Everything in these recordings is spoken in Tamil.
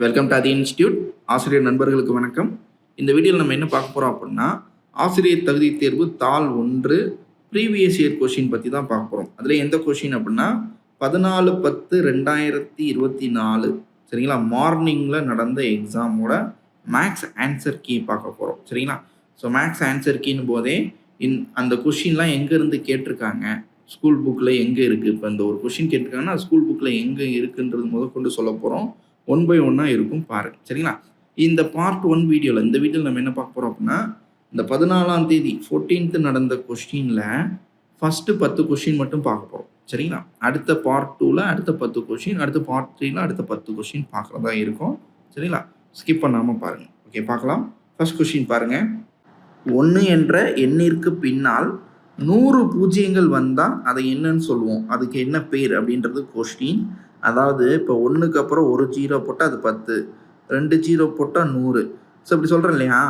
வெல்கம் டு அதி இன்ஸ்டியூட் ஆசிரியர் நண்பர்களுக்கு வணக்கம். இந்த வீடியோவில் நம்ம என்ன பார்க்க போகிறோம் அப்படின்னா ஆசிரியர் தகுதி தேர்வு தாள் ஒன்று ப்ரீவியஸ் இயர் கொஷின் பற்றி தான் பார்க்க போகிறோம் அதில் எந்த கொஷின் அப்படின்னா பதினாலு பத்து ரெண்டாயிரத்தி இருபத்தி நாலு. சரிங்களா? மார்னிங்கில் நடந்த எக்ஸாமோட மேக்ஸ் ஆன்சர் கீ பார்க்க போகிறோம் சரிங்களா? ஸோ மேக்ஸ் ஆன்சர் கீன்னு போதே இன் அந்த கொஷின்லாம் எங்கேருந்து கேட்டிருக்காங்க? ஸ்கூல் புக்கில் எங்கே இருக்குது இப்போ இந்த ஒரு கொஷின் கேட்டிருக்காங்கன்னா ஸ்கூல் புக்கில் எங்கே இருக்குன்றது முதற்கொண்டு சொல்ல போகிறோம் ஒன் பை ஒன்னாக இருக்கும் பாரு சரிங்களா? இந்த பார்ட் ஒன் வீடியோவில் இந்த வீடியோவில் நம்ம என்ன பார்க்க போகிறோம் அப்படின்னா இந்த பதினாலாம் தேதி 14th நடந்த கொஸ்டினில் ஃபஸ்ட்டு பத்து கொஷின் மட்டும் பார்க்க போகிறோம் சரிங்களா? அடுத்த பார்ட் டூவில் அடுத்த பத்து கொஷின் அடுத்த பார்ட் த்ரீல அடுத்த பத்து கொஷின் பார்க்குறதா இருக்கும். சரிங்களா? ஸ்கிப் பண்ணாமல் பாருங்கள் ஓகே பார்க்கலாம். ஃபர்ஸ்ட் கொஷின் பாருங்கள் ஒன்று என்ற எண்ணிற்கு பின்னால் நூறு பூஜ்ஜியங்கள் வந்தால் அதை என்னன்னு சொல்லுவோம். அதுக்கு என்ன பேர் அப்படின்றது கொஸ்டின் அதாவது இப்போ ஒன்றுக்கு அப்புறம் ஒரு ஜீரோ போட்டால் அது பத்து ரெண்டு ஜீரோ போட்டால் நூறு. ஸோ இப்படி சொல்கிறேன் இல்லையா?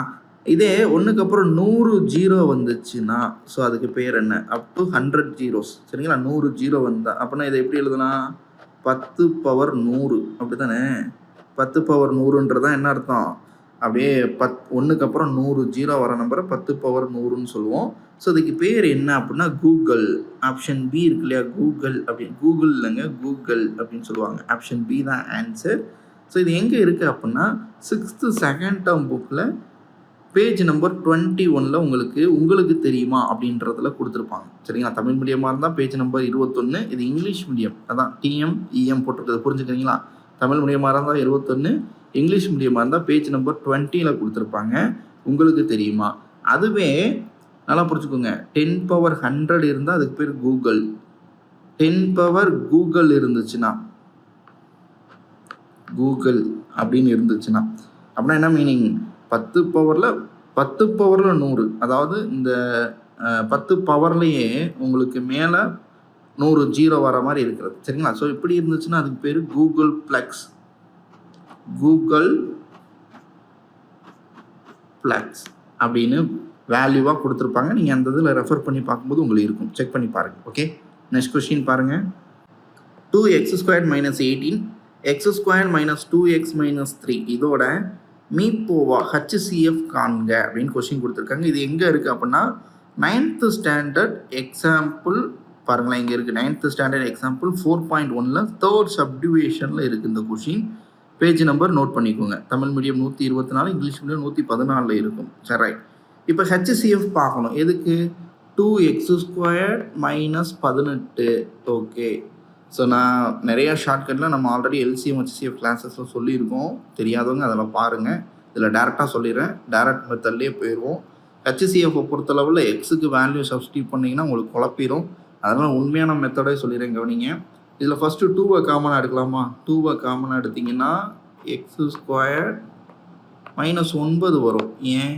இதே ஒன்றுக்கு அப்புறம் நூறு ஜீரோ வந்துச்சுன்னா ஸோ அதுக்கு பேர் என்ன? அப் டு ஹண்ட்ரட் ஜீரோஸ் சரிங்களா? நூறு ஜீரோ வந்தால் அப்படின்னா இதை எப்படி எழுதலாம்? பத்து பவர் நூறு. அப்படி தானே பத்து பவர் நூறுன்றதான் என்ன அர்த்தம்? அப்படியே பத் ஒன்றுக்கு அப்புறம் நூறு ஜீரோ வர நம்பரை பத்து பவர் நூறுன்னு சொல்லுவோம். ஸோ அதுக்கு பேர் என்ன அப்படின்னா கூகுள் ஆப்ஷன் பி இருக்கு இல்லையா? கூகுள் அப்படின்னு. கூகுள் இல்லைங்க கூகுள் அப்படின்னு சொல்லுவாங்க. ஆப்ஷன் பி தான் ஆன்சர் ஸோ இது எங்கே இருக்குது அப்படின்னா சிக்ஸ்த்து செகண்ட் டேர்ம் புக்கில் பேஜ் நம்பர் டுவெண்ட்டி ஒனில் உங்களுக்கு உங்களுக்கு தெரியுமா அப்படின்றதுல கொடுத்துருப்பாங்க. சரிங்களா? தமிழ் மீடியமாக இருந்தால் பேஜ் நம்பர் இருபத்தொன்று இது இங்கிலீஷ் மீடியம் அதான் டிஎம் இஎம் போட்டிருக்கிறது புரிஞ்சுக்கிறீங்களா? தமிழ் மீடியமாக இருந்தால் இருபத்தொன்று இங்கிலீஷ் மீடியமாக இருந்தால் பேஜ் நம்பர் டுவெண்ட்டியில் கொடுத்துருப்பாங்க. உங்களுக்கு தெரியுமா? அதுவே நல்லா புரிச்சுக்கோங்க டென் பவர் ஹண்ட்ரட் இருந்தால் அதுக்கு பேர் கூகுள் டென் பவர் கூகுள் இருந்துச்சுன்னா கூகுள் அப்படின்னு இருந்துச்சுன்னா அப்படின்னா என்ன மீனிங் பத்து பவரில் பத்து பவரில் நூறு. அதாவது இந்த பத்து பவர்லேயே உங்களுக்கு மேலே நூறு ஜீரோ வர மாதிரி இருக்கிறது. சரிங்களா? ஸோ இப்படி இருந்துச்சுன்னா அதுக்கு பேர் கூகுள் ப்ளக்ஸ் கூகுள் ப்ளக்ஸ் அப்படின்னு வேல்யூவாக கொடுத்துருப்பாங்க. நீங்கள் அந்த இதில் ரெஃபர் பண்ணி பார்க்கும்போது உங்களுக்கு இருக்கும். செக் பண்ணி பாருங்கள் ஓகே நெக்ஸ்ட் கொஸ்டின் பாருங்கள் two x square minus eighteen x square minus two x minus three இதோட மீப்போவா ஹச்சிசிஎஃப் காண்க அப்படின்னு கொஸ்டின் கொடுத்துருக்காங்க. இது எங்கே இருக்குது அப்படின்னா நைன்த்து ஸ்டாண்டர்ட் எக்ஸாம்பிள் பாருங்களேன் இங்கே இருக்குது ninth standard example four point ஒனில் தேர்ட் சப்டிவேஷனில் இருக்குது இந்த கொஷின் பேஜ் நம்பர் நோட் பண்ணிக்கோங்க. தமிழ் மீடியம் நூற்றி இருபத்தி நாலு இங்கிலீஷ் மீடியம் நூற்றி பதினாலில் இருக்கும். சரி ரைட் இப்போ ஹெச்சிஎஃப் பார்க்கணும். எதுக்கு? டூ எக்ஸ் ஸ்கொயர் மைனஸ் பதினெட்டு. ஓகே ஸோ நான் நிறையா ஷார்ட்கட்டில் நம்ம ஆல்ரெடி எல்சிஎம் ஹெச்சிஎஃப் கிளாஸஸில் சொல்லியிருக்கோம். தெரியாதவங்க அதில் பாருங்கள் இதில் டேரெக்டாக சொல்லிடுறேன். டேரக்ட் மெத்தட்லேயே போயிடுவோம் ஹெச்சிசிஎஃப்பை பொறுத்தளவில் எக்ஸுக்கு வேல்யூ சப்ஸ்டியூட் பண்ணிங்கன்னா உங்களுக்கு குழப்பிடும் அதனால் உண்மையான மெத்தடே சொல்லிடுறேன் கவனிங்க. இதில் ஃபஸ்ட்டு டூவை காமனாக எடுக்கலாமா? டூவை காமனாக எடுத்திங்கன்னா எக்ஸ் ஸ்கொயர் மைனஸ் ஒன்பது வரும். ஏன்?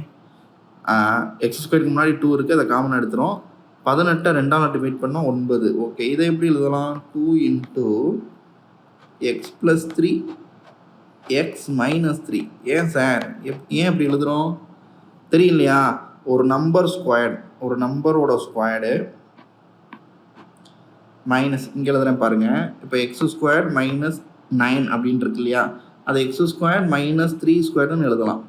எக்ஸ் ஸ்கொயருக்கு முன்னாடி டூ இருக்குது அதை காமனாக எடுத்துகிறோம் பதினெட்டை ரெண்டாம் நாட்டு மீட் பண்ணால் ஒன்பது. ஓகே இதை எப்படி எழுதலாம்? Two into x plus three x minus three ஏன் சார் எப் ஏன் இப்படி எழுதுகிறோம் தெரியலையா ஒரு நம்பர் ஸ்கொயர்டு ஒரு நம்பரோட ஸ்கொயர்டு மைனஸ் இங்கே எழுதுறேன் பாருங்கள் இப்போ எக்ஸ் ஸ்கொயர் மைனஸ் நைன் அப்படின்ட்டு இருக்கு இல்லையா? அது எக்ஸ் ஸ்கொயர் மைனஸ் த்ரீ ஸ்கொயர்னு எழுதலாம்.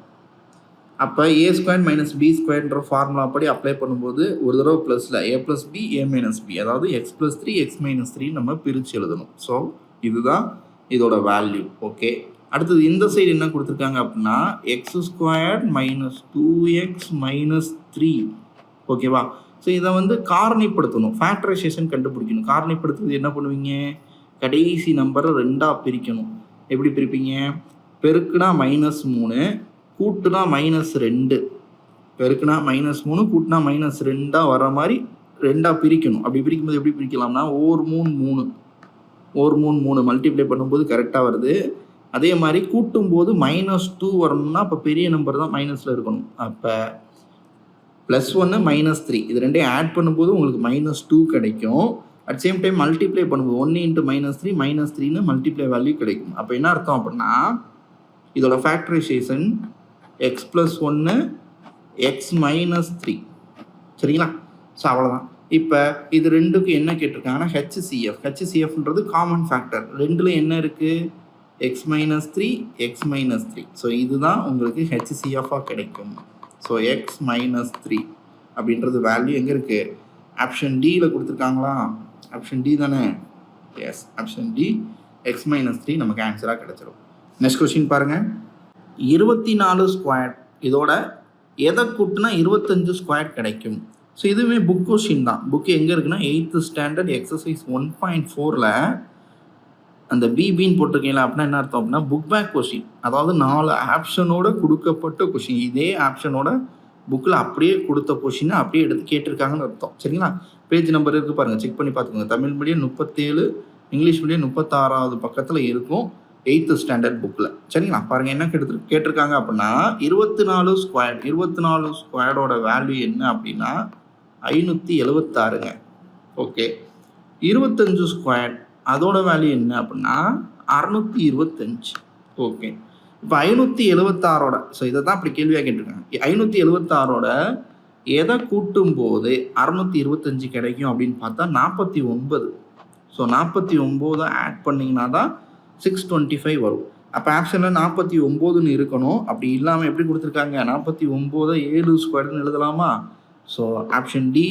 அப்போ ஏ ஸ்கொயர் மைனஸ் பி ஸ்கொயர்ன்ற ஃபார்முலா படி அப்ளை பண்ணும்போது ஒரு தடவை ப்ளஸில் A plus B A minus B அதாவது x plus three x minus three நம்ம பிரித்து எழுதணும். ஸோ இதுதான் இதோட வேல்யூ ஓகே அடுத்தது இந்த சைடு என்ன கொடுத்துருக்காங்க அப்படின்னா x square minus two x minus three ஓகேவா ஸோ இதை வந்து காரணிப்படுத்தணும். ஃபேக்டரைசேஷன் கண்டுபிடிக்கணும். காரணிப்படுத்துறது என்ன பண்ணுவீங்க? கடைசி நம்பரை ரெண்டாக பிரிக்கணும். எப்படி பிரிப்பீங்க? பெருக்குனா மைனஸ் மூணு கூட்டுனா மைனஸ் ரெண்டு. பெருக்குனா மைனஸ் மூணு கூட்டுனா மைனஸ் ரெண்டாக வர மாதிரி ரெண்டாக பிரிக்கணும். அப்படி பிரிக்கும்போது எப்படி பிரிக்கலாம்னா ஓர் மூணு மூணு. ஓர் மூணு மூணு மல்டிப்ளை பண்ணும்போது கரெக்டாக வருது. அதே மாதிரி கூட்டும்போது மைனஸ் டூ வரணும்னா அப்போ பெரிய நம்பர் தான் மைனஸில் இருக்கணும். அப்போ ப்ளஸ் ஒன்று மைனஸ் த்ரீ இது ரெண்டையும் ஆட் பண்ணும்போது உங்களுக்கு மைனஸ் டூ கிடைக்கும். அட் சேம் டைம் மல்டிப்ளை பண்ணும்போது ஒன்று இன்ட்டு மைனஸ் த்ரீ மைனஸ் த்ரீன்னு மல்டிப்ளை வேல்யூ கிடைக்கும். அப்போ என்ன அர்த்தம் அப்படின்னா இதோட ஃபேக்டரைசேஷன் எக்ஸ் ப்ளஸ் ஒன்று எக்ஸ் மைனஸ் த்ரீ சரிங்களா? ஸோ அவ்வளோதான் இப்போ இது ரெண்டுக்கும் என்ன கேட்டிருக்காங்கன்னா ஹெச்சிசிஎஃப் ஹெச்சிசிஎஃப்ன்றது காமன் ஃபேக்டர் ரெண்டில் என்ன இருக்குது x minus three x minus three so இதுதான் உங்களுக்கு ஹெச்சிசிஎஃபாக கிடைக்கும். ஸோ எக்ஸ் மைனஸ் த்ரீ அப்படின்றது வேல்யூ எங்கே இருக்குது ஆப்ஷன் டியில் கொடுத்துருக்காங்களா? ஆப்ஷன் டி தானே? Yes option D x minus three நமக்கு ஆன்சராக கிடச்சிடும் நெக்ஸ்ட் கொஸ்டின் பாருங்கள் இருபத்தி நாலு ஸ்கொயர் இதோட எதை கூட்டினா இருபத்தஞ்சு ஸ்கொயர் கிடைக்கும்? ஸோ இதுவுமே புக் கொஷின் தான். புக் எங்கே இருக்குன்னா eighth standard exercise one point ஃபோரில் அந்த பிபின்னு போட்டிருக்கீங்களா அப்படின்னா என்ன அர்த்தம் அப்படின்னா புக் பேக் கொஷின் அதாவது நாலு ஆப்ஷனோட கொடுக்கப்பட்ட கொஷின் இதே ஆப்ஷனோட புக்கில் அப்படியே கொடுத்த கொஷினை அப்படியே எடுத்து கேட்டிருக்காங்கன்னு அர்த்தம். சரிங்களா? பேஜ் நம்பர் இருக்குது பாருங்கள் செக் பண்ணி பார்த்துக்கோங்க. தமிழ் மீடியம் முப்பத்தேழு இங்கிலீஷ் மீடியம் முப்பத்தாறாவது பக்கத்தில் இருக்கும் எயித்து ஸ்டாண்டர்ட் புக்கில் சரிங்களா? பாருங்கள் என்ன கேட்டு கேட்டிருக்காங்க அப்படின்னா இருபத்தி நாலு ஸ்கொயர் இருபத்தி நாலு ஸ்கொயரோட வேல்யூ என்ன அப்படின்னா ஐநூற்றி எழுபத்தாறுங்க ஓகே இருபத்தஞ்சு ஸ்கொயர் அதோட வேல்யூ என்ன அப்படின்னா அறநூற்றி இருபத்தஞ்சு. ஓகே இப்போ ஐநூற்றி எழுபத்தாறோட ஸோ இதை தான் அப்படி கேள்வியாக கேட்டிருக்காங்க ஐநூற்றி எழுபத்தாறோட எதை கூட்டும் போது அறநூற்றி இருபத்தஞ்சு கிடைக்கும் அப்படின்னு பார்த்தா நாற்பத்தி ஒன்பது. ஸோ நாற்பத்தி ஒம்போதை ஆட் பண்ணிங்கன்னா தான் சிக்ஸ் டுவெண்ட்டி ஃபைவ் வரும். அப்போ ஆப்ஷனில் நாற்பத்தி ஒம்போதுன்னு இருக்கணும். அப்படி இல்லாமல் எப்படி கொடுத்துருக்காங்க? நாற்பத்தி ஒம்போதை ஏழு ஸ்கொயர்னு எழுதலாமா? ஸோ ஆப்ஷன் டி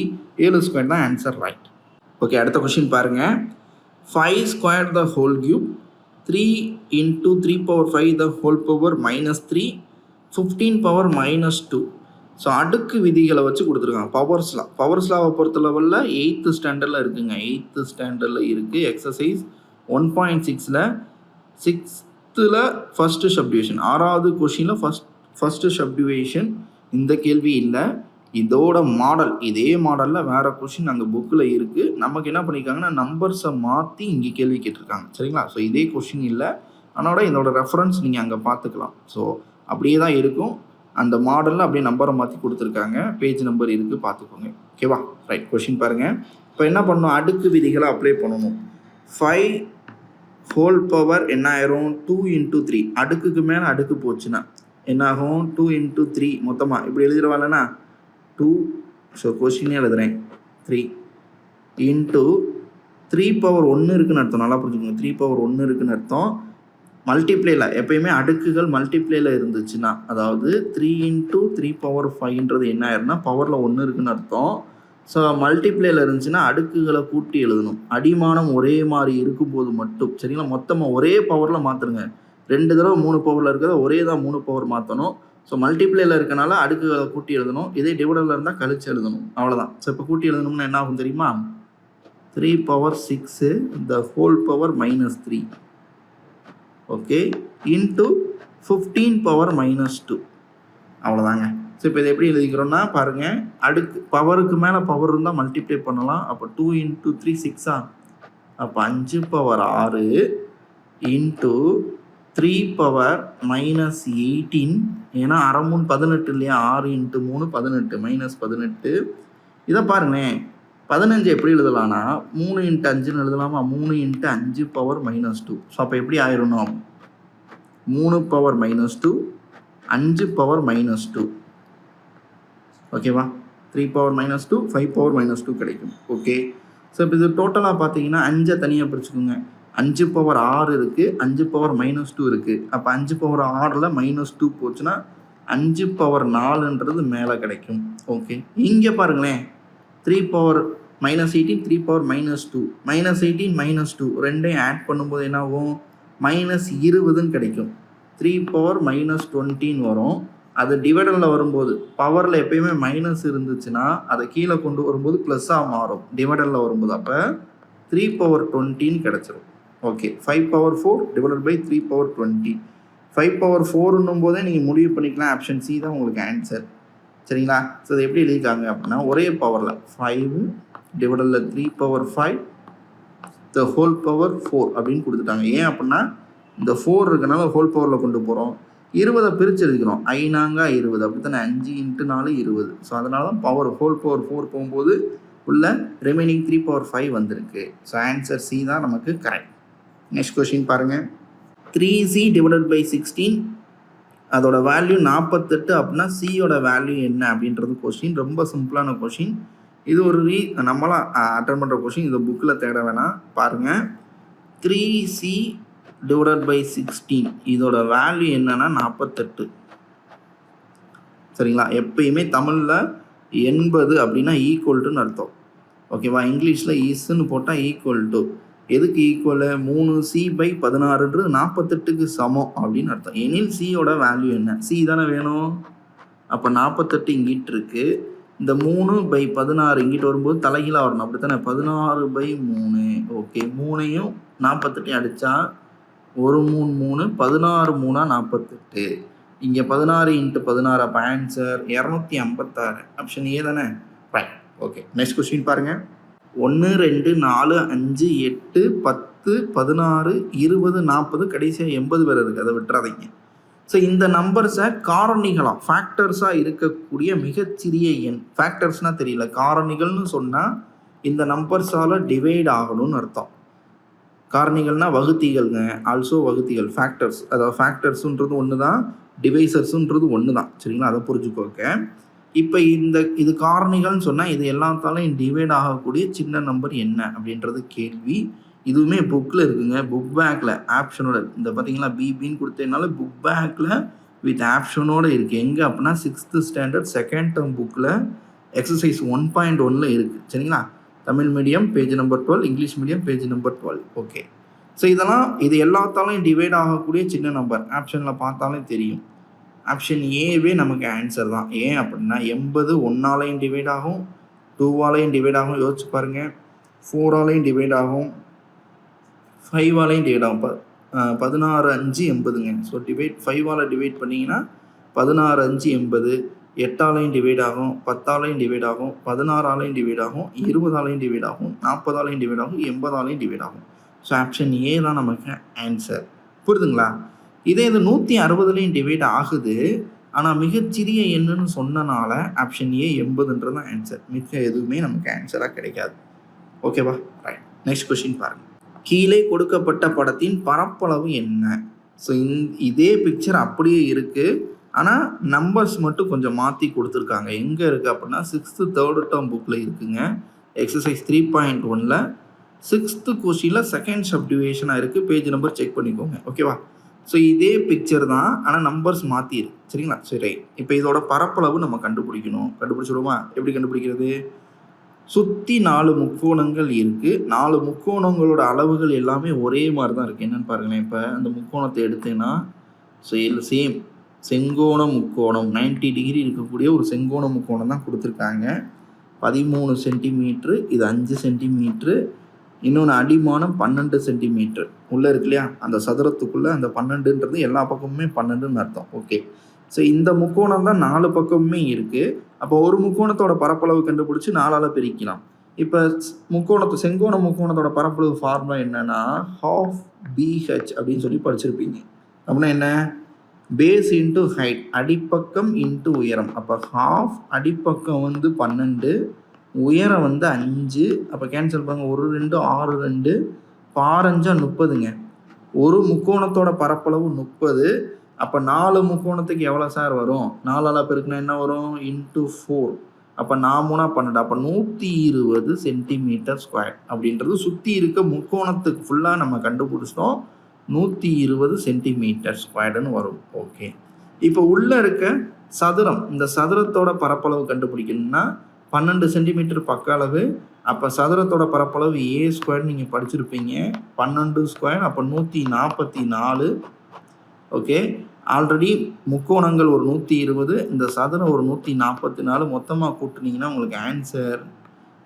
ஏழு ஸ்கொயர் தான் ஆன்சர் ரைட் ஓகே அடுத்த கொஷின் பாருங்கள் five square the whole cube three into three power five the whole power minus three fifteen power minus two so அடுக்கு விதிகளை வச்சு கொடுத்துருக்காங்க. பவர்ஸ்லாம் பவர்ஸ்லாவை பொறுத்த லெவலில் எயித்து ஸ்டாண்டர்டில் இருக்குங்க. எயித்து ஸ்டாண்டர்டில் இருக்குது எக்ஸசைஸ் ஒன் பாயிண்ட் சிக்ஸில் சிக்ஸ்த்தில் ஃபஸ்ட்டு சப்டிவேஷன் ஆறாவது கொஷினில் ஃபஸ்ட் ஃபஸ்ட்டு சப்டிவேஷன் இந்த கேள்வி இல்லை. இதோட மாடல் இதே மாடலில் வேறு கொஷின் அங்கே புக்கில் இருக்குது நமக்கு என்ன பண்ணியிருக்காங்கன்னா நம்பர்ஸை மாற்றி இங்கே கேள்வி கேட்டிருக்காங்க. சரிங்களா? ஸோ இதே கொஷின் இல்லை. அதனோட இதோட ரெஃபரன்ஸ் நீங்கள் அங்கே பார்த்துக்கலாம் ஸோ அப்படியே தான் இருக்கும். அந்த மாடலில் அப்படியே நம்பரை மாற்றி கொடுத்துருக்காங்க. பேஜ் நம்பர் இருக்குது பார்த்துக்கோங்க ஓகேவா ரைட் கொஷின் பாருங்கள் இப்போ என்ன பண்ணணும்? அடுக்கு விதிகளை அப்ளை பண்ணணும். ஃபைவ் ஹோல் பவர் என்ன ஆயிரும்? டூ இன்ட்டு த்ரீ அடுக்குக்கு மேலே அடுக்கு போச்சுன்னா என்னாகும் டூ இன்ட்டு த்ரீ மொத்தமாக இப்படி எழுதிடுவாங்கன்னா டூ ஸோ கொஷினே எழுதுகிறேன் த்ரீ இன்ட்டு த்ரீ பவர் ஒன்று இருக்குன்னு அர்த்தம். நல்லா புரிஞ்சுக்கோங்க. த்ரீ பவர் ஒன்று இருக்குன்னு அர்த்தம். மல்டிப்ளேல எப்பயுமே அடுக்குகள் மல்டிப்ளேல இருந்துச்சுன்னா அதாவது த்ரீ இன்ட்டு த்ரீ பவர் ஃபைவ்ன்றது என்ன ஆயிரும்னா பவரில் ஒன்று இருக்குன்னு அர்த்தம். ஸோ மல்டிப்ளேல இருந்துச்சுன்னா அடுக்குகளை கூட்டி எழுதணும். அடிமானம் ஒரே மாதிரி இருக்கும்போது மட்டும் சரிங்களா? மொத்தமாக ஒரே பவரில் மாற்றுருங்க ரெண்டு தடவை மூணு பவரில் இருக்கிறத ஒரே தான் மூணு பவர் மாற்றணும் ஸோ மல்டிப்ளேல இருக்கனால அடுக்குகளை கூட்டி எழுதணும். இதே டிவைடரில் இருந்தால் கழிச்சு எழுதணும். அவ்வளோதான் ஸோ இப்போ கூட்டி எழுதணும்னா என்ன ஆகும் தெரியுமா? Three power six the whole power minus three okay into fifteen power minus two அவ்வளோதாங்க ஸோ இப்போ இதை எப்படி எழுதிக்கிறோன்னா பாருங்கள் அடுக்கு பவருக்கு மேலே பவர் இருந்தால் மல்டிப்ளை பண்ணலாம். அப்போ டூ இன்ட்டு த்ரீ சிக்ஸா அப்போ அஞ்சு பவர் ஆறு into three power minus eighteen ஏன்னா அரை மூணு பதினெட்டு இல்லையா? ஆறு இன்ட்டு மூணு பதினெட்டு மைனஸ் பதினெட்டு. இதை பாருங்களேன். பதினஞ்சு எப்படி எழுதலாம்னா மூணு இன்ட்டு அஞ்சுன்னு எழுதலாமா? மூணு இன்ட்டு அஞ்சு பவர் மைனஸ் டூ ஸோ அப்போ எப்படி ஆயிரணும்? மூணு பவர் மைனஸ் டூ அஞ்சு பவர் மைனஸ் டூ ஓகேவா three power minus two five power minus two கிடைக்கும். ஓகே ஸோ இப்போ இது டோட்டலாக பார்த்தீங்கன்னா அஞ்சை தனியாக பிரிச்சுக்கோங்க. அஞ்சு பவர் ஆறு இருக்குது அஞ்சு பவர் மைனஸ் டூ இருக்குது அப்போ அஞ்சு பவர் ஆறில் மைனஸ் டூ போச்சுன்னா அஞ்சு பவர் நாலுன்றது மேலே கிடைக்கும். ஓகே இங்கே பாருங்களேன். Three power minus eighteen three power minus two minus eighteen minus two ரெண்டையும் ஆட் பண்ணும்போது என்ன ஆகும் மைனஸ் இருபதுன்னு கிடைக்கும். த்ரீ பவர் மைனஸ் டுவெண்ட்டின்னு வரும். அது டிவைடனில் வரும்போது பவரில் எப்பயுமே மைனஸ் இருந்துச்சுன்னா அதை கீழே கொண்டு வரும்போது ப்ளஸ்ஸாக மாறும். டிவைடனில் வரும்போது அப்போ த்ரீ பவர் டுவெண்ட்டின்னு கிடச்சிரும். Okay five power four divided by three power twenty five power ஃபோர்னும் போதே நீங்கள் முடிவு பண்ணிக்கலாம். ஆப்ஷன் சி தான் உங்களுக்கு ஆன்சர் சரிங்களா? ஸோ அதை எப்படி எழுதிக்காங்க அப்படின்னா ஒரே பவரில் five டிவைடரில் three power five the whole power four அப்படின்னு கொடுத்துட்டாங்க. ஏன் அப்படின்னா இந்த ஃபோர் இருக்கனால ஹோல் பவரில் கொண்டு போகிறோம் இருபதை பிரித்து எழுதிக்கிறோம். ஐநாங்க இருபது அப்படி தானே அஞ்சு இன்ட்டு நாலு இருபது. ஸோ அதனால தான் பவர் ஹோல் பவர் ஃபோர் போகும்போது உள்ள ரிமைனிங் த்ரீ பவர் ஃபைவ் வந்திருக்கு. ஸோ ஆன்சர் சி தான் நமக்கு கரெக்ட் நெக்ஸ்ட் கொஷின் பாருங்கள் three C divided by sixteen அதோட வேல்யூ நாற்பத்தெட்டு அப்படின்னா சியோட வேல்யூ என்ன அப்படின்றது கொஷின் ரொம்ப சிம்பிளான கொஷின் இது ஒரு ரீ நம்மளாம் அட்டன் பண்ணுற கொஷின் இந்த புக்கில் தேட வேணாம். பாருங்கள் three C divided by sixteen இதோட வேல்யூ என்னன்னா நாற்பத்தெட்டு சரிங்களா? எப்பயுமே தமிழில் எண்பது அப்படின்னா ஈக்குவல் டுன்னு அர்த்தம். ஓகேவா இங்கிலீஷில் ஈஸ்ன்னு போட்டால் ஈக்குவல் டு எதுக்கு ஈக்குவலு மூணு சி பை பதினாறுன்றது நாற்பத்தெட்டுக்கு சமம் அப்படின்னு அர்த்தம். எனில் சியோட வேல்யூ என்ன? சி தானே வேணும். அப்போ நாற்பத்தெட்டு இங்கிட்டு இருக்கு. இந்த மூணு பை பதினாறு இங்கிட்டு வரும்போது தலைகீழாக வரணும். அப்படித்தானே? பதினாறு பை மூணு. ஓகே மூணையும் நாற்பத்தெட்டையும் அடித்தா ஒரு மூணு மூணு பதினாறு மூணா நாற்பத்தெட்டு. இங்கே பதினாறு இன்ட்டு பதினாறு அப்போ ஆன்சர் இரநூத்தி ஐம்பத்தாறு. ஆப்ஷன் ஏ தானே? ரைட் ஓகே நெக்ஸ்ட் கொஸ்டின் பாருங்கள் ஒன்று ரெண்டு நாலு அஞ்சு எட்டு பத்து பதினாறு இருபது நாற்பது கடைசியாக எண்பது பேர் இருக்குது அதை விட்டுறாதீங்க. ஸோ இந்த நம்பர்ஸை காரணிகளாக ஃபேக்டர்ஸாக இருக்கக்கூடிய மிகச்சிறிய எண். ஃபேக்டர்ஸ்னால் தெரியல. காரணிகள்னு சொன்னால் இந்த நம்பர்ஸால் டிவைட் ஆகணும்னு அர்த்தம். காரணிகள்னா வகுத்திகள்ங்க. ஆல்சோ வகுத்திகள். ஃபேக்டர்ஸ் அதாவது ஃபேக்டர்ஸுன்றது ஒன்று தான் டிவைசர்ஸுன்றது ஒன்று தான் சரிங்களா? அதை புரிஞ்சுக்கோங்க. இப்போ இந்த இது காரணிகள்னு சொன்னால் இது எல்லாத்தாலையும் டிவைட் ஆகக்கூடிய சின்ன நம்பர் என்ன அப்படின்றது கேள்வி. இதுவுமே புக்கில் இருக்குங்க. புக் பேக்கில் ஆப்ஷனோட இந்த பார்த்தீங்களா பிபின்னு கொடுத்ததுனால புக் பேக்கில் வித் ஆப்ஷனோட இருக்குது எங்கே அப்படின்னா சிக்ஸ்த்து ஸ்டாண்டர்ட் செகண்ட் டேர்ம் புக்கில் எக்ஸசைஸ் ஒன் பாயிண்ட் ஒனில் இருக்குது சரிங்களா? Tamil medium page number twelve English medium page number twelve okay so இதெல்லாம் இது எல்லாத்தாலையும் டிவைட் ஆகக்கூடிய சின்ன நம்பர் ஆப்ஷனில் பார்த்தாலே தெரியும். ஆப்ஷன் ஏவே நமக்கு ஆன்சர் தான். ஏன் அப்படின்னா எண்பது ஒன்னாலையும் டிவைட் ஆகும் டூவாலையும் டிவைட் ஆகும். யோசிச்சு பாருங்கள் ஃபோராலையும் டிவைட் ஆகும் ஃபைவாலையும் டிவைட் ஆகும். ப பதினாறு அஞ்சு எண்பதுங்க. ஸோ டிவைட் ஃபைவால் டிவைட் பண்ணிங்கன்னா பதினாறு அஞ்சு எண்பது எட்டாலையும் டிவைட் ஆகும் பத்தாலையும் டிவைட் ஆகும் பதினாறாலையும் டிவைட் ஆகும் இருபதாலையும் டிவைட் ஆகும் நாற்பதாலையும் டிவைட் ஆகும் எண்பதாலையும் டிவைட் ஆகும். ஸோ ஆப்ஷன் ஏ தான் நமக்கு ஆன்சர் புரியுதுங்களா இதே இது நூற்றி அறுபதுலேயும் டிவைட் ஆகுது. ஆனால் மிகச்சிறிய எண்ணுன்னு சொன்னனால ஆப்ஷன் ஏ எண்பதுன்றது தான் ஆன்சர் மிச்ச எதுவுமே நமக்கு ஆன்சராக கிடைக்காது. ஓகேவா ரைட் நெக்ஸ்ட் கொஷின் பாருங்க. கீழே கொடுக்கப்பட்ட படத்தின் பரப்பளவு என்ன? ஸோ இந் இதே பிக்சர் அப்படியே இருக்குது ஆனால் நம்பர்ஸ் மட்டும் கொஞ்சம் மாற்றி கொடுத்துருக்காங்க. எங்கே இருக்குது அப்படின்னா சிக்ஸ்த்து தேர்டு டேர்ம் புக்கில் இருக்குங்க. எக்ஸசைஸ் த்ரீ பாயிண்ட் ஒனில் சிக்ஸ்த்து கொஷினில் செகண்ட் சப்டிவேஷனாக இருக்குது பேஜ் நம்பர் செக் பண்ணிக்கோங்க. ஓகேவா ஸோ இதே பிக்சர் தான் ஆனால் நம்பர்ஸ் மாற்றிருக்கு சரிங்களா? சரி இப்போ இதோட பரப்பளவு நம்ம கண்டுபிடிக்கணும். கண்டுபிடிச்சிடுவோமா? எப்படி கண்டுபிடிக்கிறது? சுற்றி நாலு முக்கோணங்கள் இருக்குது நாலு முக்கோணங்களோட அளவுகள் எல்லாமே ஒரே மாதிரி தான் இருக்குது என்னென்னு பாருங்களேன் இப்போ அந்த முக்கோணத்தை எடுத்தேன்னா ஸோ சேம் செங்கோண முக்கோணம். 90 டிகிரி இருக்கக்கூடிய ஒரு செங்கோண முக்கோணம் தான் கொடுத்துருக்காங்க. பதிமூணு சென்டிமீட்ரு இது அஞ்சு சென்டிமீட்ரு இன்னொன்று அடிமானம் பன்னெண்டு சென்டிமீட்டர். உள்ளே இருக்கு இல்லையா? அந்த சதுரத்துக்குள்ளே அந்த பன்னெண்டுன்றது எல்லா பக்கமுமே பன்னெண்டுன்னு அர்த்தம். ஓகே. ஸோ இந்த முக்கோணம் தான் நாலு பக்கமுமே இருக்குது அப்போ ஒரு முக்கோணத்தோட பரப்பளவு கண்டுபிடிச்சி நாலால் பிரிக்கலாம். இப்போ முக்கோணத்து செங்கோண முக்கோணத்தோட பரப்பளவு ஃபார்முலா என்னன்னா ஹாஃப் பிஹெச் அப்படின்னு சொல்லி படிச்சிருப்பீங்க. அப்படின்னா என்ன? பேஸ் இன்ட்டு ஹைட் அடிப்பக்கம் இன்ட்டு உயரம். அப்போ ஹாஃப் அடிப்பக்கம் வந்து பன்னெண்டு உயரம் வந்து அஞ்சு அப்போ கேன்சல் பண்ணுங்கள் ஒரு ரெண்டு ஆறு ரெண்டு பாரஞ்சா முப்பதுங்க. ஒரு முக்கோணத்தோட பரப்பளவு முப்பது. அப்போ நாலு முக்கோணத்துக்கு எவ்வளோ சார் வரும்? நாலால் பெருக்குனா என்ன வரும்? இன்ட்டு ஃபோர் அப்போ நாமூனா பன்னெண்டு. அப்போ நூற்றி இருபது சென்டிமீட்டர் ஸ்கொயர் அப்படின்றது சுற்றி இருக்க முக்கோணத்துக்கு ஃபுல்லாக நம்ம கண்டுபிடிச்சிட்டோம். நூற்றி இருபது சென்டிமீட்டர் ஸ்கொயர்டுன்னு வரும். ஓகே இப்போ உள்ளே இருக்க சதுரம் இந்த சதுரத்தோட பரப்பளவு கண்டுபிடிக்கணும்னா பன்னெண்டு சென்டிமீட்டர் பக்க அளவு அப்போ சதுரத்தோட பரப்பளவு ஏ ஸ்கொயர் நீங்கள் படிச்சிருப்பீங்க. பன்னெண்டு ஸ்கொயர் அப்போ நூற்றி நாற்பத்தி நாலு ஓகே ஆல்ரெடி முக்கோணங்கள் ஒரு நூற்றி இருபது இந்த சதுரம் ஒரு நூற்றி நாற்பத்தி நாலு மொத்தமாக கூட்டினீங்கன்னா உங்களுக்கு ஆன்சர்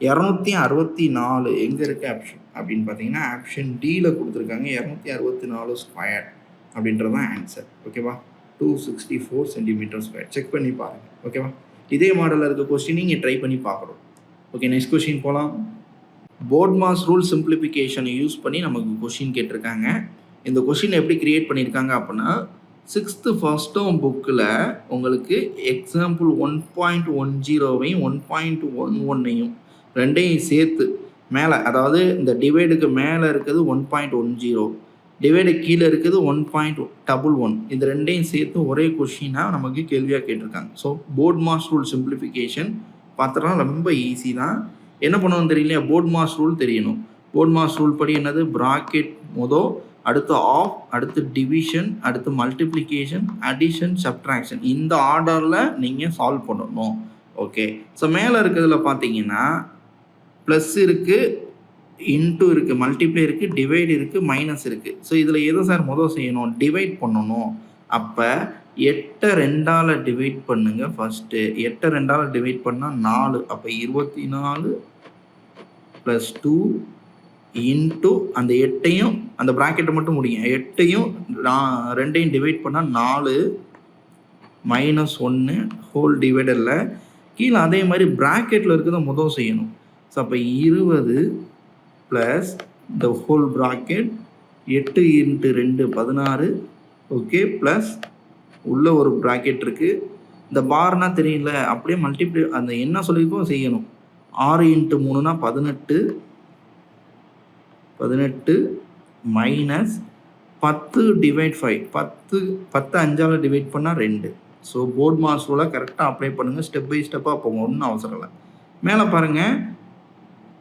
இரநூத்தி அறுபத்தி நாலு எங்கே இருக்குது ஆப்ஷன் அப்படின்னு பார்த்தீங்கன்னா ஆப்ஷன் டியில் கொடுத்துருக்காங்க. இரநூத்தி அறுபத்தி நாலு ஸ்கொயர் அப்படின்றது தான் ஆன்சர் ஓகேவா two sixty four centimetre square check பண்ணி பாருங்கள் ஓகேவா இதே மாடலில் இருக்க கொஸ்டின் நீங்கள் ட்ரை பண்ணி பார்க்கணும். ஓகே நெக்ஸ்ட் கொஸ்டின் போகலாம் போர்ட் மாஸ் ரூல் சிம்பிளிஃபிகேஷனை யூஸ் பண்ணி நமக்கு கொஷின் கேட்டிருக்காங்க. இந்த கொஷின் எப்படி கிரியேட் பண்ணியிருக்காங்க அப்படின்னா சிக்ஸ்த்து ஃபஸ்ட்டும் டேர்ம் புக்கில் உங்களுக்கு எக்ஸாம்பிள் ஒன் பாயிண்ட் ஒன் ஜீரோவையும் ஒன் பாயிண்ட் ஒன் ஒன்னையும் ரெண்டையும் சேர்த்து மேலே அதாவது இந்த டிவைடுக்கு மேலே இருக்கிறது one point one zero divide கீழே இருக்குது ஒன் பாயிண்ட் டபுள் ஒன் இது ரெண்டையும் சேர்த்து ஒரே கொஷினாக நமக்கு கேள்வியாக கேட்டிருக்காங்க. So BODMAS rule simplification பார்த்தோம்னா ரொம்ப ஈஸி தான். என்ன பண்ணணும் தெரியலையா? போர்ட் மாஸ் ரூல் தெரியணும். போர்ட் மாஸ் ரூல் படி என்னது? ப்ராக்கெட் மொதல் அடுத்து ஆஃப் அடுத்து டிவிஷன் அடுத்து மல்டிப்ளிகேஷன் அடிஷன் சப்ட்ராக்ஷன் இந்த ஆர்டரில் நீங்கள் சால்வ் பண்ணணும். ஓகே ஸோ மேலே இருக்கிறதுல பார்த்தீங்கன்னா ப்ளஸ் இருக்குது இன்ட்டு இருக்குது மல்டிப்ளை இருக்குது டிவைட் இருக்குது மைனஸ் இருக்குது ஸோ இதில் எதை சார் முதல் செய்யணும்? டிவைட் பண்ணணும். அப்போ எட்டை ரெண்டால் டிவைட் பண்ணுங்கள் ஃபஸ்ட்டு எட்டை ரெண்டால் டிவைட் பண்ணால் நாலு. அப்போ இருபத்தி நாலு ப்ளஸ் டூ இன்ட்டு அந்த எட்டையும் அந்த ப்ராக்கெட்டை மட்டும் முடியும் எட்டையும் நான் ரெண்டையும் டிவைட் பண்ணால் நாலு மைனஸ் ஒன்று ஹோல் டிவைடரில் கீழே அதே மாதிரி ப்ராக்கெட்டில் இருக்கிறத முதல் செய்யணும். ஸோ அப்போ இருபது ப்ளஸ் த ஹோல் ப்ராக்கெட் எட்டு இன்ட்டு ரெண்டு பதினாறு ஓகே ப்ளஸ் உள்ள ஒரு ப்ராக்கெட் இருக்குது இந்த பார்னா தெரியல அப்படியே மல்டிப்ளை அந்த என்ன சொல்லியிருக்கோம் செய்யணும். ஆறு இன்ட்டு மூணுனா பதினெட்டு பதினெட்டு மைனஸ் பத்து டிவைட் ஃபைவ் பத்து பத்து அஞ்சால் டிவைட் பண்ணால் ரெண்டு. ஸோ போர்ட் மாஸ் கரெக்டாக அப்ளை பண்ணுங்கள் ஸ்டெப் பை ஸ்டெப்பாக போங்க ஒன்றும் அவசரம் இல்லை. மேலே பாருங்கள்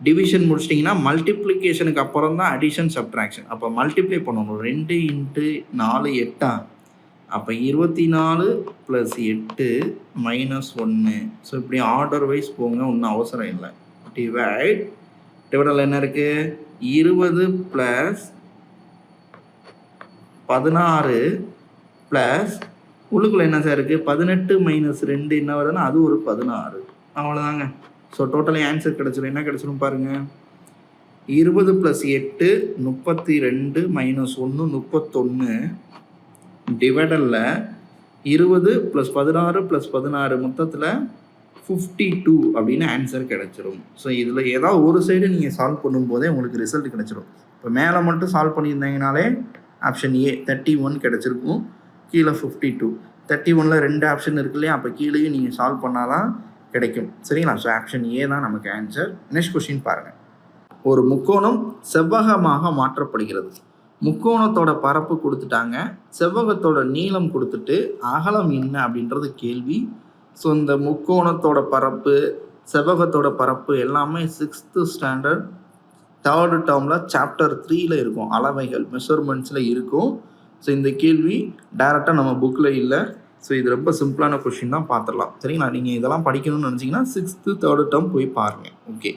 டிவிஷன் முடிச்சிட்டிங்கன்னா மல்டிப்ளிகேஷனுக்கு அப்புறம் தான் அடிஷன் சப்ட்ராக்ஷன் அப்போ மல்டிப்ளை பண்ணணும் ரெண்டு இன்ட்டு நாலு எட்டா? அப்போ இருபத்தி நாலு ப்ளஸ் எட்டு மைனஸ் ஒன்று ஸோ இப்படி ஆர்டர் வைஸ் போங்க ஒன்றும் அவசரம் இல்லை. டிவைட் டிவைடரில் என்ன இருக்குது இருபது ப்ளஸ் பதினாறு ப்ளஸ் உள்ளுக்குள்ளே என்ன சார் இருக்குது பதினெட்டு மைனஸ் ரெண்டு என்ன வருதுன்னா அது ஒரு பதினாறு. அவ்வளோதாங்க ஸோ டோட்டலி ஆன்சர் கிடச்சிடும் என்ன கிடச்சிடும் பாருங்கள் இருபது ப்ளஸ் எட்டு முப்பத்தி ரெண்டு மைனஸ் ஒன்று முப்பத்தொன்று டிவைடலில் இருபது ப்ளஸ் பதினாறு ப்ளஸ் பதினாறு மொத்தத்தில் ஃபிஃப்டி டூ அப்படின்னு ஆன்சர் கிடச்சிரும். ஸோ இதில் ஏதாவது ஒரு சைடு நீங்கள் சால்வ் பண்ணும்போதே உங்களுக்கு ரிசல்ட் கிடச்சிரும். இப்போ மேலே மட்டும் சால்வ் பண்ணியிருந்தீங்கனாலே ஆப்ஷன் ஏ தேர்ட்டி ஒன் கிடச்சிருக்கும். கீழே ஃபிஃப்டி டூ தேர்ட்டி ஒனில் ரெண்டு ஆப்ஷன் இருக்கு இல்லையா? அப்போ கீழேயும் நீங்கள் சால்வ் பண்ணால் தான் கிடைக்கும். சரிங்களா? ஸோ ஆப்ஷன் ஏ தான் நமக்கு ஆன்சர் நெக்ஸ்ட் கொஷின் பாருங்கள் ஒரு முக்கோணம் செவ்வகமாக மாற்றப்படுகிறது. முக்கோணத்தோட பரப்பு கொடுத்துட்டாங்க. செவ்வகத்தோட நீளம் கொடுத்துட்டு அகலம் என்ன அப்படின்றது கேள்வி. ஸோ இந்த முக்கோணத்தோட பரப்பு செவ்வகத்தோட பரப்பு எல்லாமே சிக்ஸ்த்து ஸ்டாண்டர்ட் தேர்டு டேர்மில் சாப்டர் த்ரீயில் இருக்கும். அளவைகள் மெஷர்மெண்ட்ஸில் இருக்கும். ஸோ இந்த கேள்வி டைரெக்டாக நம்ம புக்கில் இல்லை. ஸோ இது ரொம்ப சிம்பிளான கொஷின் தான் பார்த்துடலாம் சரிங்களா? நீங்கள் இதெல்லாம் படிக்கணும்னு நினச்சிங்கன்னா சிக்ஸ்த்து தேர்டு டேர்ம் போய் பாருங்கள் ஓகே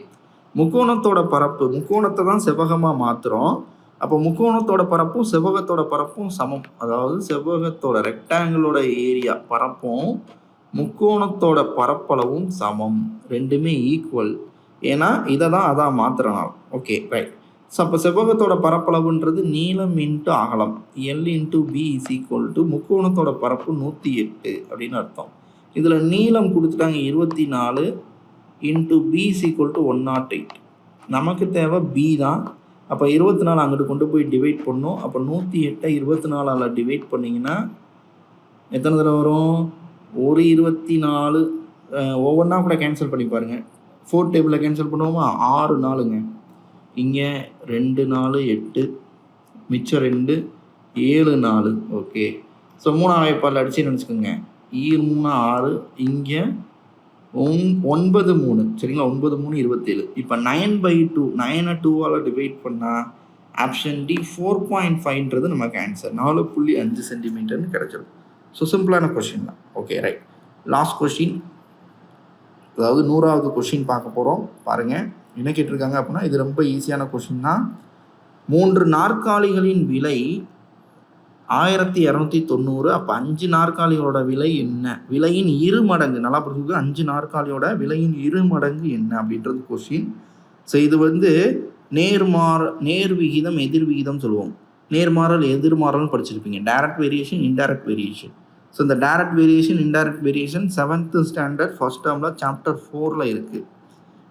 முக்கோணத்தோட பரப்பு முக்கோணத்தை தான் செவ்வகமாக மாற்றுறோம் அப்போ முக்கோணத்தோட பரப்பும் செவ்வகத்தோட பரப்பும் சமம். அதாவது செவ்வகத்தோட ரெக்டாங்கிளோட ஏரியா பரப்பும் முக்கோணத்தோட பரப்பளவும் சமம். ரெண்டுமே ஈக்குவல் ஏன்னா இதை தான் அதான் மாத்திரனால். ஓகே ரைட் ஸோ அப்போ செவ்வகத்தோட பரப்பளவுன்றது நீளம் இன்ட்டு அகலம். L into B is equal to முக்கோணத்தோட பரப்பு நூற்றி எட்டு அப்படின்னு அர்த்தம். இதில் நீளம் கொடுத்துட்டாங்க இருபத்தி நாலு into B is equal to one naught eight நமக்கு தேவை பி தான். அப்போ இருபத்தி நாலு அங்கிட்டு கொண்டு போய் டிவைட் பண்ணோம். அப்போ நூற்றி எட்டை இருபத்தி நாலால் டிவைட் பண்ணிங்கன்னா எத்தனை தடவை வரும்? ஒரு இருபத்தி நாலு ஒவ்வொன்றா கூட கேன்சல் பண்ணி பாருங்கள் ஃபோர் டேபிளில் கேன்சல் பண்ணுவோமா? ஆறு நாளுங்க இங்கே ரெண்டு நாலு எட்டு மிச்சம் ரெண்டு ஏழு நாலு. ஓகே ஸோ மூணாம் வாய்ப்பால் அடிச்சு நினச்சிக்கோங்க ஈர் e மூணு ஆறு இங்கே ஒன் ஒன்பது மூணு. சரிங்களா? ஒன்பது மூணு இருபத்தேழு. இப்போ நைன் பை டூ நைனை டூவால் டிவைட் பண்ணால் ஆப்ஷன் டி ஃபோர் பாயிண்ட் ஃபைவ்ன்றது நமக்கு ஆன்சர் நாலு புள்ளி அஞ்சு சென்டிமீட்டர்னு கிடச்சிடும் ஸோ சிம்பிளான கொஷின் தான். ஓகே ரைட் லாஸ்ட் கொஷின் அதாவது நூறாவது கொஷின் பார்க்க போகிறோம் பாருங்கள் என்ன கேட்டிருக்காங்க அப்படின்னா இது ரொம்ப ஈஸியான கொஷின் தான். மூன்று நாற்காலிகளின் விலை ஆயிரத்தி இரநூத்தி தொண்ணூறு. அப்போ அஞ்சு நாற்காலிகளோட விலை என்ன? விலையின் இரு மடங்கு. நல்லா புரிஞ்சுக்க அஞ்சு நாற்காலியோட விலையின் இரு மடங்கு என்ன அப்படின்றது கொஷின் ஸோ இது வந்து நேர்மாற நேர் விகிதம் எதிர் விகிதம் சொல்லுவோம். நேர்மாறல் எதிர்மாறல்னு படிச்சிருப்பீங்க. Direct variation indirect variation so இந்த direct variation indirect variation seventh standard first டேர்மில் சாப்டர் ஃபோரில் இருக்குது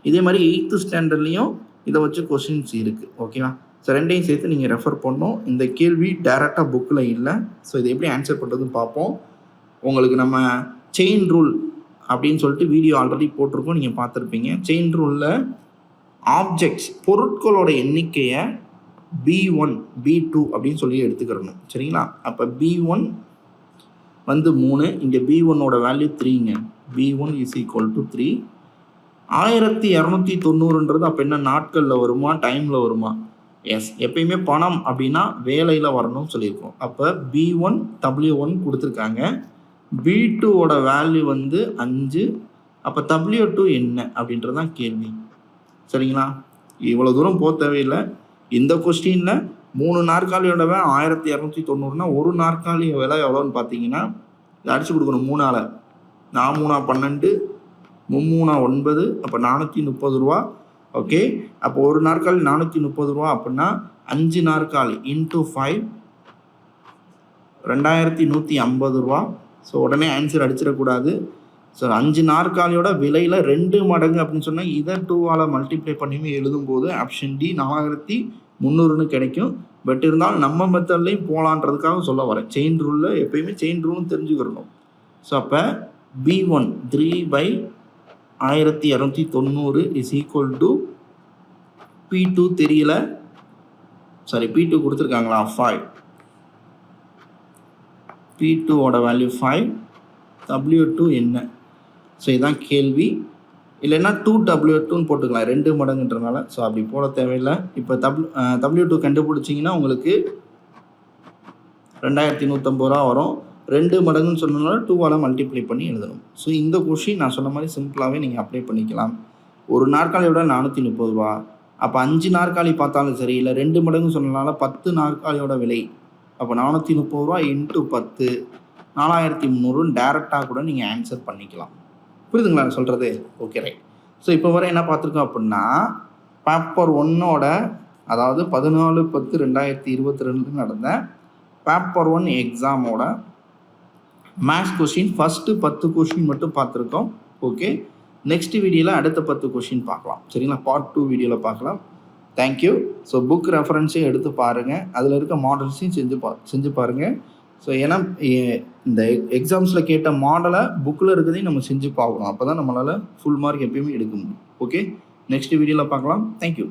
இதே மாதிரி எயித்து ஸ்டாண்டர்ட்லேயும் இதை வச்சு கொஷின்ஸ் இருக்குது ஓகேவா ஸோ ரெண்டையும் சேர்த்து நீங்கள் ரெஃபர் பண்ணோம் இந்த கேள்வி டைரெக்டாக புக்கில் இல்லை. ஸோ இதை எப்படி ஆன்சர் பண்ணுறதுன்னு பார்ப்போம். உங்களுக்கு நம்ம செயின் ரூல் அப்படின்னு சொல்லிட்டு வீடியோ ஆல்ரெடி போட்டிருக்கோம் நீங்கள் பார்த்துருப்பீங்க. செயின் ரூலில் ஆப்ஜெக்ட்ஸ் பொருட்களோட எண்ணிக்கையை பி ஒன் பி டூ அப்படின்னு சொல்லி எடுத்துக்கிறணும். சரிங்களா? அப்போ பி ஒன் வந்து மூணு இங்கே பி ஒன்னோட value த்ரீங்க P one is equal to three ஆயிரத்தி இரநூத்தி தொண்ணூறுன்றது அப்போ என்ன நாட்களில் வருமா டைமில் வருமா? எஸ் எப்பயுமே பணம் அப்படின்னா வேலையில் வரணும்னு சொல்லியிருக்கோம். அப்போ பி ஒன் டபிள்யூ ஒன் கொடுத்துருக்காங்க. பி டூவோட வேல்யூ வந்து அஞ்சு. அப்போ டபிள்யூ டூ என்ன அப்படின்றது தான் கேள்வி. சரிங்களா? இவ்வளோ தூரம் போக தேவையில்லை. இந்த கொஸ்டினில் மூணு நாற்காலியோட விலை ஆயிரத்தி இரநூத்தி தொண்ணூறுனா ஒரு நாற்காலி விலை எவ்வளோன்னு பார்த்தீங்கன்னா இதை அடிச்சு கொடுக்கணும் மூணால். நான் மூணா பன்னெண்டு மும்மூணா ஒன்பது அப்போ நானூற்றி முப்பது ரூபா ஓகே அப்போ ஒரு நாற்காலி நானூற்றி முப்பது ரூபா அப்படின்னா அஞ்சு நாற்காலி இன்ட்டு ஃபைவ் ரெண்டாயிரத்தி நூற்றி ஐம்பது ரூபா ஸோ உடனே ஆன்சர் அடிச்சிடக்கூடாது. ஸோ அஞ்சு நாற்காலியோட விலையில் ரெண்டு மடங்கு அப்படின்னு சொன்னால் இதை டூவால் மல்டிப்ளை பண்ணியுமே எழுதும்போது ஆப்ஷன் டி நாலாயிரத்தி முந்நூறுன்னு கிடைக்கும். பட் இருந்தாலும் நம்ம மெத்தட்லேயும் போகலான்றதுக்காக சொல்ல வரேன். செயின் ரூலில் எப்பயுமே செயின் ரூல்னு தெரிஞ்சுக்கிறணும். ஸோ அப்போ பி ஒன் த்ரீ பை ஆயிரத்தி இரநூத்தி தொண்ணூறு is equal to P two தெரியல. சாரி பி டூ கொடுத்துருக்காங்களா? ஃபைவ் பி டூவோட வேல்யூ ஃபைவ் டபிள்யூ டூ என்ன? ஸோ இதுதான் கேள்வி. இல்லைன்னா டூ டபிள்யூ டூன்னு போட்டுக்கலாம். ரெண்டு மடங்குன்றனால. ஸோ அப்படி போட தேவையில்லை. இப்போ டபுள் டபிள்யூ டூ கண்டுபிடிச்சிங்கன்னா உங்களுக்கு ரெண்டாயிரத்தி நூற்றம்பது ரூபா வரும். ரெண்டு மடங்குன்னு சொன்னனால டூவால் மல்டிப்ளை பண்ணி எழுதணும். ஸோ இந்த கொஷின் நான் சொன்ன மாதிரி சிம்பிளாகவே நீங்கள் அப்ளை பண்ணிக்கலாம். ஒரு நாற்காலியோட நானூற்றி முப்பது ரூபா. அப்போ அஞ்சு நாற்காலி பார்த்தாலும் சரி இல்லை ரெண்டு மடங்கு சொன்னனால பத்து நாற்காலியோட விலை. அப்போ நானூற்றி முப்பது ரூபா இன்ட்டு பத்து நாலாயிரத்தி முந்நூறுன்னு டேரெக்டாக கூட நீங்கள் ஆன்சர் பண்ணிக்கலாம். புரியுதுங்களா நான் சொல்கிறது ஓகே ரைட் ஸோ இப்போ வரை என்ன பார்த்துருக்கோம் அப்படின்னா பேப்பர் ஒன்னோட அதாவது பதினாலு பத்து ரெண்டாயிரத்தி இருபத்தி ரெண்டு நடந்த பேப்பர் ஒன் எக்ஸாமோட மேக்ஸ் கொஷின் ஃபஸ்ட்டு பத்து கொஷின் மட்டும் பார்த்துருக்கோம். ஓகே நெக்ஸ்ட் வீடியோவில் அடுத்த பத்து கொஷின் பார்க்கலாம். சரிங்களா? பார்ட் டூ வீடியோவில் பார்க்கலாம். தேங்க்யூ ஸோ புக் ரெஃபரன்ஸையும் எடுத்து பாருங்கள் அதில் இருக்க மாடல்ஸையும் செஞ்சு பா செஞ்சு பாருங்கள் ஸோ ஏன்னா இந்த எக்ஸாம்ஸில் கேட்ட மாடலை புக்கில் இருக்கிறதையும் நம்ம செஞ்சு பார்க்கணும். அப்போ தான் நம்மளால் ஃபுல் மார்க் எப்பயுமே எடுக்க முடியும். ஓகே நெக்ஸ்ட் வீடியோவில் பார்க்கலாம். தேங்க்யூ